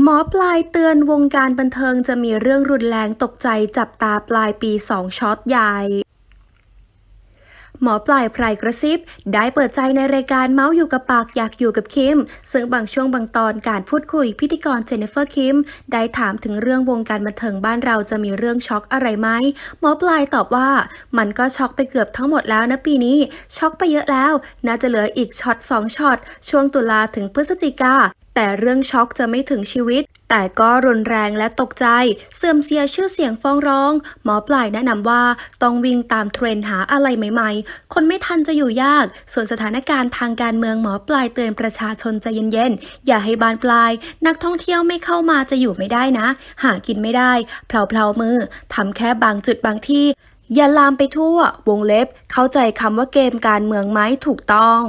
หมอปลายเตือนวงการบันเทิงจะมีเรื่องรุนแรงตกใจจับตาปลายปี2ช็อตใหญ่หมอปลายไพรกระซิบ ได้เปิดใจในรายการเมาส์อยู่กับปากอยากอยู่กับคิม ซึ่งบางช่วงบางตอนการพูดคุยพิธีกรเจนนิเฟอร์คิม ได้ถามถึงเรื่องวงการบันเทิงบ้านเราจะมีเรื่องช็อกอะไรไหมหมอปลายตอบว่า มันก็ช็อกไปเกือบทั้งหมดแล้วนะปีนี้ ช็อกไปเยอะแล้ว น่าจะเหลืออีกช็อตสองช็อตช่วงตุลาถึงพฤศจิกา แต่เรื่องช็อกจะไม่ถึงชีวิต แต่ก็รุนแรงและตกใจ เสื่อมเสียชื่อเสียงฟ้องร้อง หมอปลายแนะนำว่าต้องวิ่งตามเทรนหาอะไรใหม่ๆ คนไม่ทันจะอยู่ยาก ส่วนสถานการณ์ทางการเมืองหมอปลายเตือนประชาชนใจเย็นๆ อย่าให้บานปลาย นักท่องเที่ยวไม่เข้ามาจะอยู่ไม่ได้นะ หากินไม่ได้เพลาๆมือทำแค่บางจุดบางที่อย่าลามไปทั่ว วงเล็บ เข้าใจคำว่าเกมการเมืองไหมถูกต้อง